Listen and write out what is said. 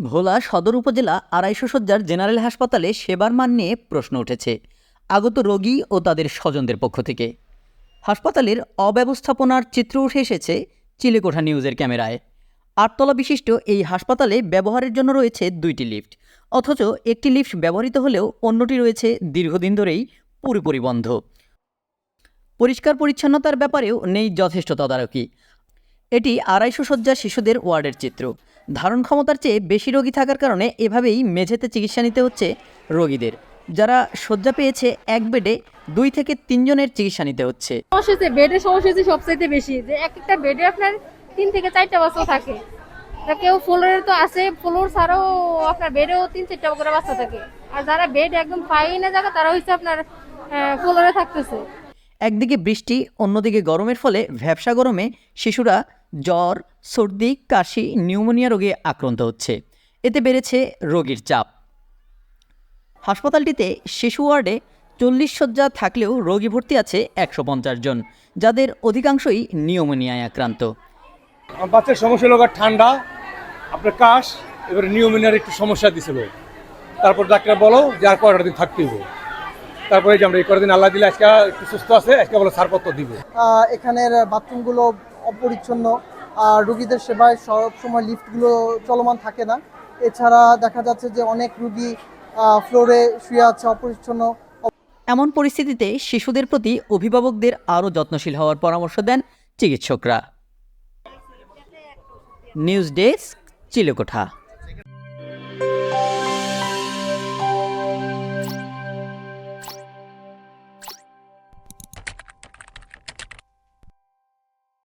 ভোলা সদর উপজেলা আড়াইশো সজ্জার জেনারেল হাসপাতালে সেবার মান নিয়ে প্রশ্ন উঠেছে, আগত রোগী ও তাদের স্বজনদের পক্ষ থেকে। হাসপাতালের অব্যবস্থাপনার চিত্র উঠে এসেছে চিলেকোঠা নিউজের ক্যামেরায়। আটতলা বিশিষ্ট এই হাসপাতালে ব্যবহারের জন্য রয়েছে দুইটি লিফট, অথচ একটি লিফট ব্যবহৃত হলেও অন্যটি রয়েছে দীর্ঘদিন ধরেই পুরোপুরি বন্ধ। পরিষ্কার পরিচ্ছন্নতার ব্যাপারেও নেই যথেষ্ট তদারকি। এটি আড়াইশো শয্যা শিশুদের ওয়ার্ডের চিত্র। ধারণ ক্ষমতার চেয়ে বেশি রোগী থাকার কারণে এভাবেই মেঝেতে চিকিৎসা নিতে হচ্ছে রোগীদের। যারা শয্যা পেয়েছে এক বেডে দুই থেকে তিনজনের চিকিৎসা নিতে হচ্ছে। সমস্যা হচ্ছে বেডের সমস্যা হচ্ছে সবচাইতে বেশি। যে এক একটা বেডে আপনার তিন থেকে চারটা বাচ্চা থাকে। কেউ ফ্লোরের তো আছে ফ্লোর ছাড়াও আপনার বেডেও তিন চারটা করে বাচ্চা থাকে। আর যারা বেড একদম পাই না জায়গা তারা হচ্ছে আপনার ফ্লোরে থাকতেছে। একদিকে বৃষ্টি অন্যদিকে গরমের ফলে ভ্যাবসা গরমে শিশুরা জ্বর সর্দি কাশি নিউমোনিয়া রোগে আক্রান্ত হচ্ছে। এতে বেড়েছে রোগীর চাপ। হাসপাতালটিতে শিশু ওয়ার্ডে চল্লিশ শয্যা থাকলেও রোগী ভর্তি আছে একশো পঞ্চাশ জন যাদের অধিকাংশই নিউমোনিয়ায় আক্রান্ত। বাচ্চার সমস্যা হলো ঠান্ডা আপনার কাশ এবারে নিউমোনিয়ার একটু সমস্যা দিছিল তারপর ডাক্তার বলো যে আর কয়টা দিন থাকতে হবে। তারপরে যে আমরা এই কয়টা দিন আল্লাহ দিলে আজকে একটু সুস্থ আছে আজকে বলো ছাড়পত্র দিব। এখানের বাথরুমগুলো অপরিচ্ছন্ন, আর রুগীদের সেবায় সবসময় লিফটগুলো চলমান থাকে না। এছাড়া দেখা যাচ্ছে যে অনেক রুগী ফ্লোরে শুয়ে আছে অপরিচ্ছন্ন। এমন পরিস্থিতিতে শিশুদের প্রতি অভিভাবকদের আরও যত্নশীল হওয়ার পরামর্শ দেন চিকিৎসকরা। News desk, Chilekotha.